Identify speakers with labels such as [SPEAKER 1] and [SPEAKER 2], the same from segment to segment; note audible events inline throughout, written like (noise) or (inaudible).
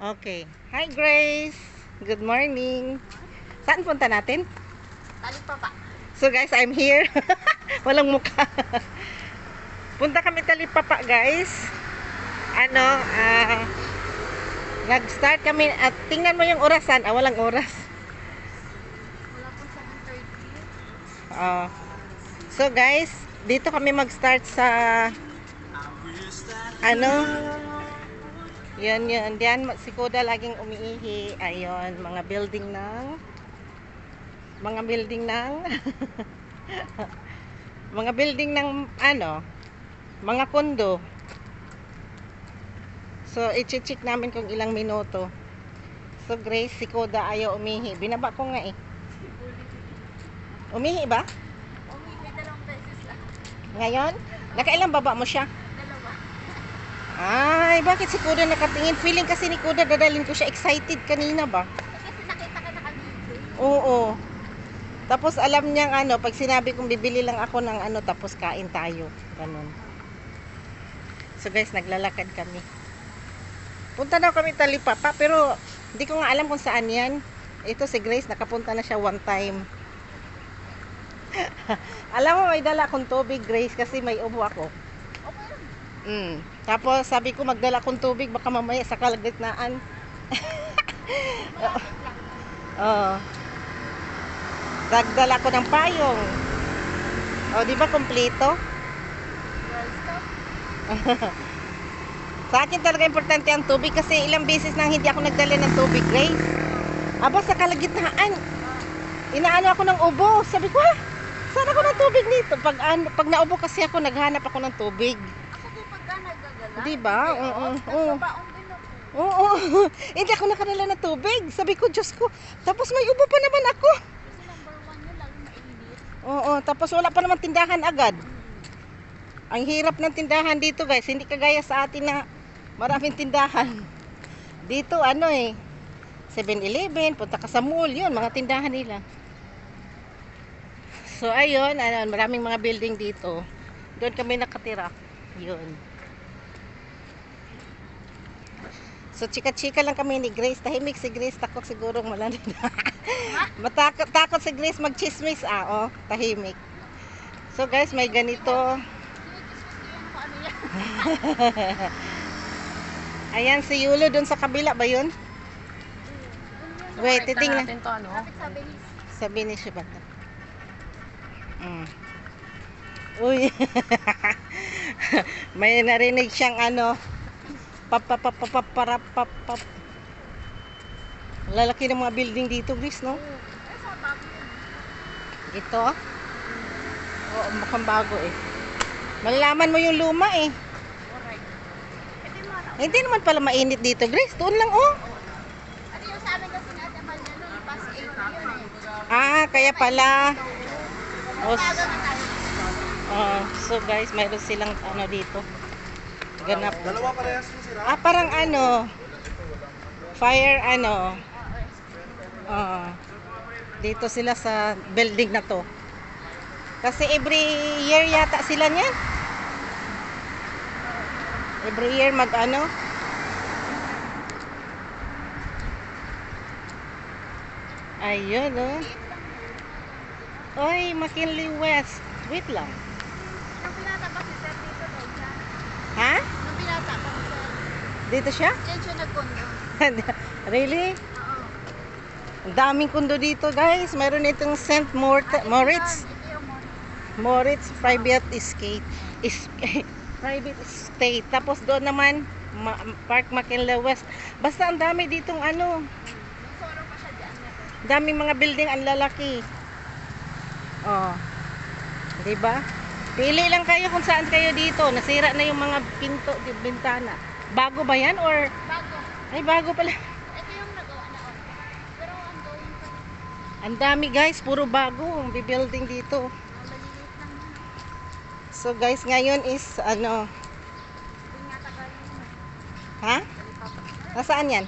[SPEAKER 1] Okay. Hi, Grace. Good morning. Saan punta natin?
[SPEAKER 2] Talik pa pa.
[SPEAKER 1] So, guys, I'm here. (laughs) Walang mukha. (laughs) punta kami talipapa, guys. Ano, ah... nag-start kami at tingnan mo yung orasan. Ah, walang oras.
[SPEAKER 2] Wala po 7.30.
[SPEAKER 1] Ah. so, guys, dito kami mag-start sa... Ano? Yan, yan. Diyan, si Kuda laging umiihi. Ayun, mga building ng... Mga building ng... (laughs) mga building ng ano? Mga kondo. So, i-check namin kung ilang minuto. So, Grace, si Kuda ayaw umihi. Binaba ko nga eh. Umihi ba?
[SPEAKER 2] Umi, may dalawang beses lang.
[SPEAKER 1] Ngayon? Nakailang baba mo siya? Ay, bakit si Kuda nakatingin? Feeling kasi ni Kuda dadalhin ko siya excited kanina ba?
[SPEAKER 2] Kasi nakita ka nakabisi.
[SPEAKER 1] Oo. Tapos alam niyang ano, pag sinabi kong bibili lang ako ng ano, tapos kain tayo. Ganun. So guys, naglalakad kami. Punta daw kami talipapa, pero hindi ko nga alam kung saan yan. Ito si Grace, nakapunta na siya one time. (laughs) alam mo, may dala akong tubig, Grace, kasi may ubo ako.
[SPEAKER 2] Okay.
[SPEAKER 1] Mm. Tapos sabi ko magdala akong tubig baka mamaya sa kalagitnaan. (laughs) Oo. Dagdala ko ng payong. O, di ba kompleto? (laughs) Sa akin talaga importante ang tubig kasi ilang beses nang hindi ako nagdala ng tubig, Grace. Aba, sa kalagitnaan. Inaano ako ng ubo. Sabi ko, ha? Saan ako ng tubig nito? Pag, ano, pag naubo kasi ako, naghanap ako ng tubig.
[SPEAKER 2] Pagka nagagala.
[SPEAKER 1] Di ba? Oo,
[SPEAKER 2] oo.
[SPEAKER 1] oo. (laughs) Hindi ako nakadala ng tubig. Sabi ko, Diyos ko. Tapos may ubo pa naman ako.
[SPEAKER 2] Kasi number one yun, lalo mainit.
[SPEAKER 1] Oo, tapos wala pa naman tindahan agad. Ang hirap ng tindahan dito guys, hindi kagaya sa atin na maraming tindahan. Dito ano eh, 7-Eleven, punta ka sa mall, yun, mga tindahan nila. So ayun, ano, maraming mga building dito. Doon kami nakatira. Yun. So chika-chika lang kami ni Grace. Tahimik si Grace, takot siguro malamig. (laughs) Matakot takot si Grace magchismis ah, oh, tahimik. So guys, may ganito. (laughs) Ayan si Yulo doon sa kabila ba 'yun? Wait, titingnan.
[SPEAKER 3] natin to ano.
[SPEAKER 2] Ni
[SPEAKER 1] Sabi ni Shibat. Mm. Uy. (laughs) may narinig siyang ano. Pap pap pap pap pap pap pap. Lalaki ng mga building dito, Grace, no?
[SPEAKER 2] Eh.
[SPEAKER 1] Ito? Oo, mukhang bago eh. Malalaman mo yung luma eh. Hindi naman pala mainit dito, Grace. Doon lang, oh.
[SPEAKER 2] Ano yung sa amin kasi ni Ate Mal na yung past 8 na yun eh.
[SPEAKER 1] Ah, kaya pala. Oh, oh, so guys, mayroon silang ano dito. Ganap.
[SPEAKER 4] Dalawa parehas mo sila.
[SPEAKER 1] Ah, parang ano. Fire ano. Oh. Dito sila sa building na to. Kasi every year yata sila niyan. Every year mag ano. Ayun oh. Oy, McKinley West. Wait lang.
[SPEAKER 2] Nung pinata pa si Sir dito.
[SPEAKER 1] Ha?
[SPEAKER 2] Pinata pa si Sir.
[SPEAKER 1] Dito siya?
[SPEAKER 2] Diyan siya nagkondo.
[SPEAKER 1] really?
[SPEAKER 2] Oo.
[SPEAKER 1] Ang daming kundo dito, guys. Mayroon itong St. Mort
[SPEAKER 2] Ah,
[SPEAKER 1] Moritz.
[SPEAKER 2] Moritz.
[SPEAKER 1] Private Estate. Is (laughs) private estate. Tapos doon naman Ma- Park McKinley West. Basta ang dami ditong ano,
[SPEAKER 2] siya
[SPEAKER 1] daming mga building ang lalaki. Oh. 'Di ba? Pili lang kayo kung saan kayo dito. Nasira na yung mga pinto, di bintana. Bago ba 'yan or
[SPEAKER 2] Bago.
[SPEAKER 1] ay bago pala?
[SPEAKER 2] Ito yung nagawa na on. Pero ang going pa.
[SPEAKER 1] Ang dami guys, puro bago ang building dito. So guys, ngayon is ano,
[SPEAKER 2] yun.
[SPEAKER 1] ha?
[SPEAKER 2] Talipapa.
[SPEAKER 1] Nasaan 'yan?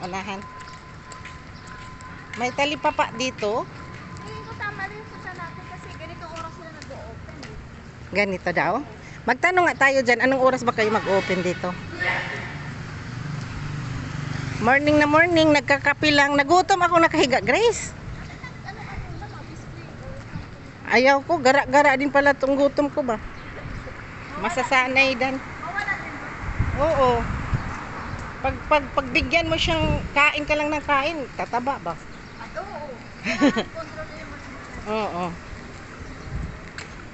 [SPEAKER 1] Unahan. May talipapa dito.
[SPEAKER 2] Tingin ko tama rin yung punta natin kasi ganito oras sila nag-o-open eh.
[SPEAKER 1] Ganito daw. Magtanong nga tayo dyan, anong oras ba kayo mag-open dito? Morning na morning, nagkakapi lang. Nagutom ako nakahiga, Grace. Ayaw ko, gara-gara din pala tong gutom ko ba. Masasanay dan. Oo. Pag, pag, pagbigyan mo siyang kain ka lang ng kain, tataba ba?
[SPEAKER 2] Oo. (laughs)
[SPEAKER 1] Oo.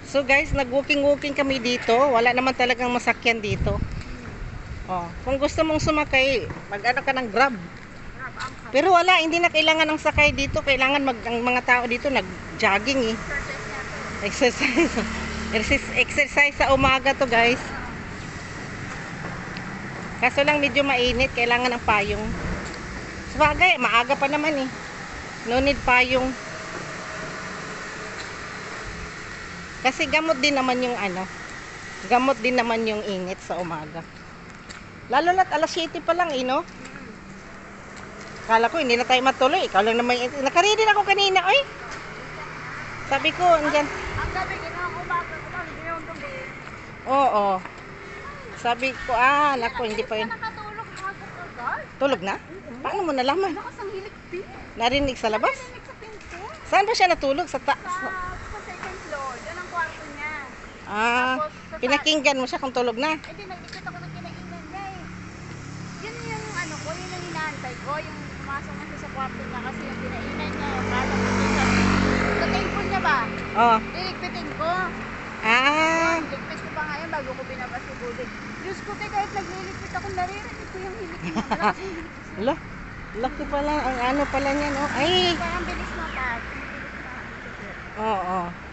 [SPEAKER 1] So guys, nag-walking-walking kami dito. Wala naman talagang masakyan dito. Oh, kung gusto mong sumakay, mag-ano ka ng grab. Pero wala, hindi na kailangan ng sakay dito. Kailangan mag, ang mga tao dito nag-jogging eh.
[SPEAKER 2] Exercise, (laughs)
[SPEAKER 1] exercise sa umaga to guys. Kaso lang medyo mainit, kailangan ng payong. Sabagay, maaga pa naman eh. No need payong. Kasi gamot din naman yung ano. Gamot din naman yung init sa umaga. Lalo na't alas 7 pa lang eh, no? Kala ko hindi na tayo matuloy. Ikaw lang naman. Nakaready na ako kanina, oy. Sabi ko, andyan.
[SPEAKER 2] Ang gabi, ginawa ko ba? Ginawa ko ba?
[SPEAKER 1] Oo. Sabi ko, ah, naku, hindi pa yun.
[SPEAKER 2] Agad.
[SPEAKER 1] Tulog na? Paano mo nalaman? Narinig sa labas?
[SPEAKER 2] Narinig sa pinto.
[SPEAKER 1] Saan ba siya natulog? Sa ta...
[SPEAKER 2] Sa,
[SPEAKER 1] sa-
[SPEAKER 2] sa second floor. Yan ang kwarto niya.
[SPEAKER 1] Ah,
[SPEAKER 2] Tapos,
[SPEAKER 1] pinakinggan mo siya kung tulog na.
[SPEAKER 2] Eh di, nagdikit ako ng kinainan niya eh. Yun yung ano ko, yun yung inaantay ko. Yung pumasok na siya sa kwarto niya kasi yung kinainan niya. Yung kala ko dun sa, table niya ba?
[SPEAKER 1] Oh.
[SPEAKER 2] Liligpitin ko.
[SPEAKER 1] Ah,
[SPEAKER 2] Ligpit ko pa nga yun bago ko binabas si Budig. Diyos ko, te, kahit nagliligpit ako, naririnig ko yung hilik niya. Malakas yung hilik niya.
[SPEAKER 1] ala. Laki pala, ang ano pala niya, no? Ay,
[SPEAKER 2] Parang bilis na pa. Ang bilis na.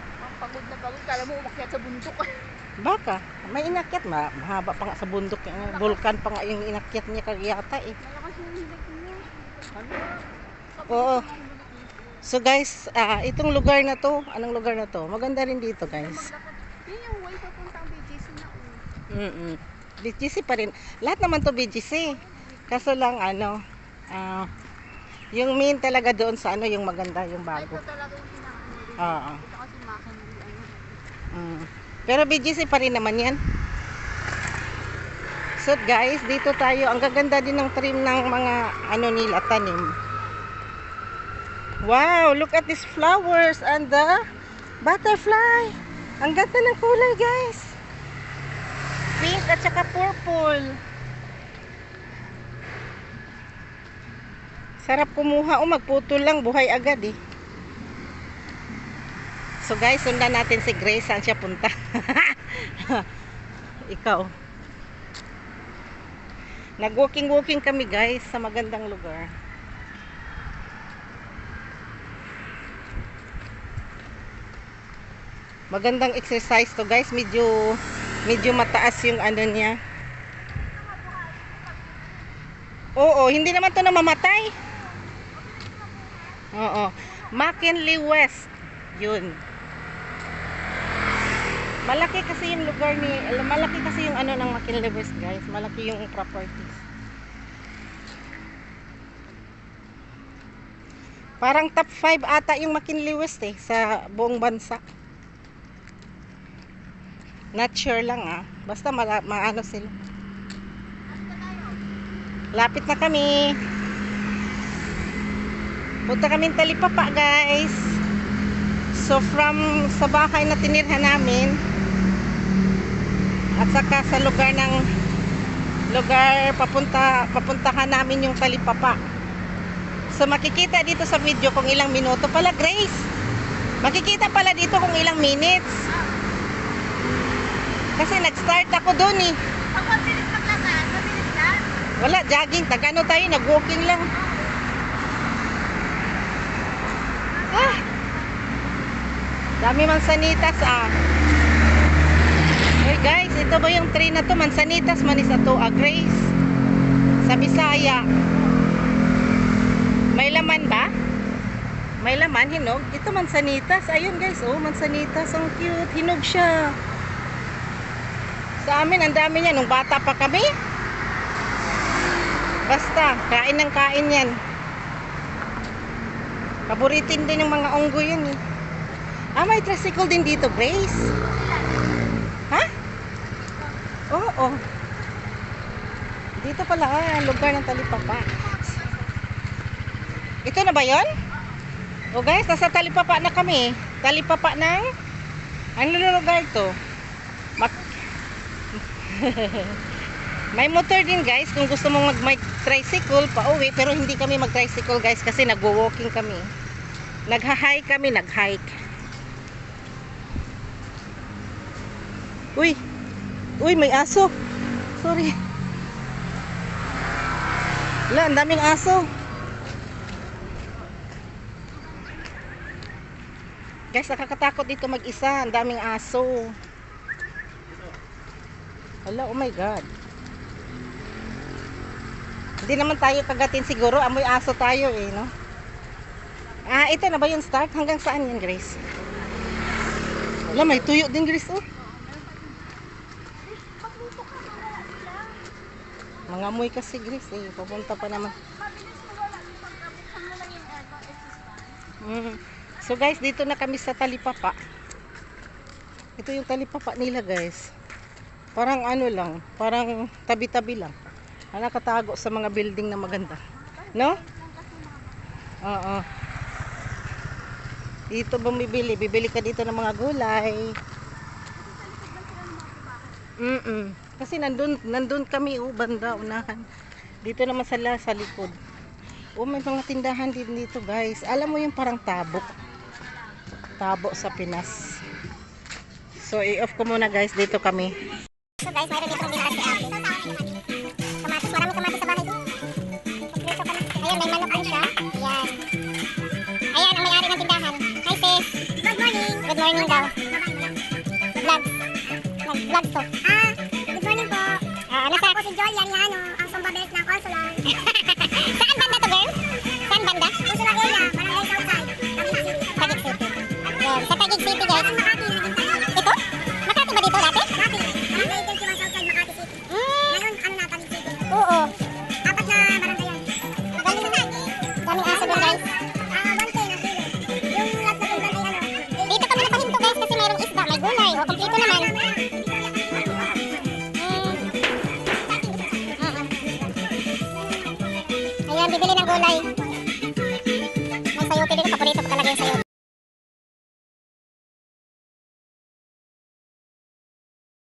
[SPEAKER 2] Pagod na pagod. Kala mo umakyat sa bundok. (laughs)
[SPEAKER 1] Baka, may inakyat. Ma mahaba pa nga sa bundok. Yung vulkan pa nga yung inakyat niya kagiyata eh.
[SPEAKER 2] Malakas yung niya.
[SPEAKER 1] Oo. So guys, ah, itong lugar na to, anong lugar na to? Maganda rin dito guys.
[SPEAKER 2] Yun yung way papuntang BGC na oh.
[SPEAKER 1] Mm BGC pa rin. Lahat naman to BGC. Kaso lang ano, ah, yung main talaga doon sa ano, yung maganda, yung
[SPEAKER 2] Ay,
[SPEAKER 1] bago.
[SPEAKER 2] ito talaga yung pinaka
[SPEAKER 1] Oo.
[SPEAKER 2] Ito kasi makina yung ano.
[SPEAKER 1] Mm. Pero BGC pa rin naman yan. So guys, dito tayo. Ang gaganda din ng trim ng mga ano nila, tanim. Wow, look at these flowers and the butterfly. Ang ganda ng kulay guys. Pink at saka purple. Sarap kumuha. O magputol lang, buhay agad eh. So guys, sundan natin si Grace. Saan siya punta? (laughs) Ikaw. Nag-walking-walking kami guys sa magandang lugar. Magandang exercise to guys. Medyo medyo mataas yung ano niya. Oo, hindi naman to namamatay. Oo. McKinley West. Yun. Malaki kasi yung lugar ni malaki kasi yung ano ng West, guys. Malaki yung properties. Parang top 5 ata yung McKinley West eh sa buong bansa. Not sure lang ah. Basta maano sila. Lapit na kami. Punta kami talipapa guys. So from sa bahay na tinirhan namin at saka sa lugar ng lugar papunta papuntahan namin yung talipapa. So makikita dito sa video kung ilang minuto pala Grace. Makikita pala dito kung ilang minutes. Kasi nag-start ako doon eh.
[SPEAKER 2] Na.
[SPEAKER 1] Wala, jogging. Tagano tayo, nag-walking lang. Ah! Dami mansanitas ah. Hey guys, ito ba yung train na to? Mansanitas, Manisa to, ah, Grace. Sa Bisaya. May laman ba? May laman, hinog. Ito mansanitas. Ayun guys, oh, mansanitas. Ang cute. Hinog siya. Sa amin, ang dami niya. Nung bata pa kami, Basta, kain ng kain yan. Paboritin din ng mga unggoy yan eh. Ah, may tricycle din dito, Grace. Oo. Dito pala, ah, lugar ng talipapa. Ito na ba yon? O guys, nasa talipapa na kami. Talipapa ng... Ano lugar to? Mak- (laughs) May motor din guys kung gusto mong mag tricycle pa uwi pero hindi kami mag tricycle guys kasi nagwo-walking kami. Nagha-hike kami, nag-hike. Uy. Uy, may aso. Sorry. Wala, ang daming aso. Guys, nakakatakot dito mag-isa. Ang daming aso. Hala, oh my God. Hindi naman tayo kagatin siguro. Amoy aso tayo eh, no? Ah, ito na ba yung start? Hanggang saan yan, Grace? Wala, may tuyo din, Grace, oh.
[SPEAKER 2] Magluto ka, mawala sila.
[SPEAKER 1] Mga amoy kasi, Grace, eh. Papunta pa naman. Mm. So guys, dito na kami sa talipapa. Ito yung talipapa nila guys. Parang ano lang, parang tabi-tabi lang. Ah, Nakatago sa mga building na maganda. No? Oo. Dito bumibili, bibili ka dito ng mga gulay. Mm Kasi nandun, nandun kami, oh, banda, unahan. Dito naman sa, sa likod. Oh, may mga tindahan din dito, guys. Alam mo yung parang tabo. Tabo sa Pinas. So, i-off ko muna, guys. Dito kami.
[SPEAKER 3] So guys, mayroon dito si ate. Kamatis, marami kamatis sa bahay. Kompleto ka na. Ayun, may manok din siya. Ayan. Ayan, ang may-ari ng tindahan. Hi sis. Good morning. Good morning daw. Vlogs. Nag-vlogs to. Ah, si Jolian, yan ano, ang sumbabelit ng Consular. (laughs) Saan banda to, girl? Saan banda? Consular area, Barangay Southside. Taguig City. Yan, sa Taguig City, guys.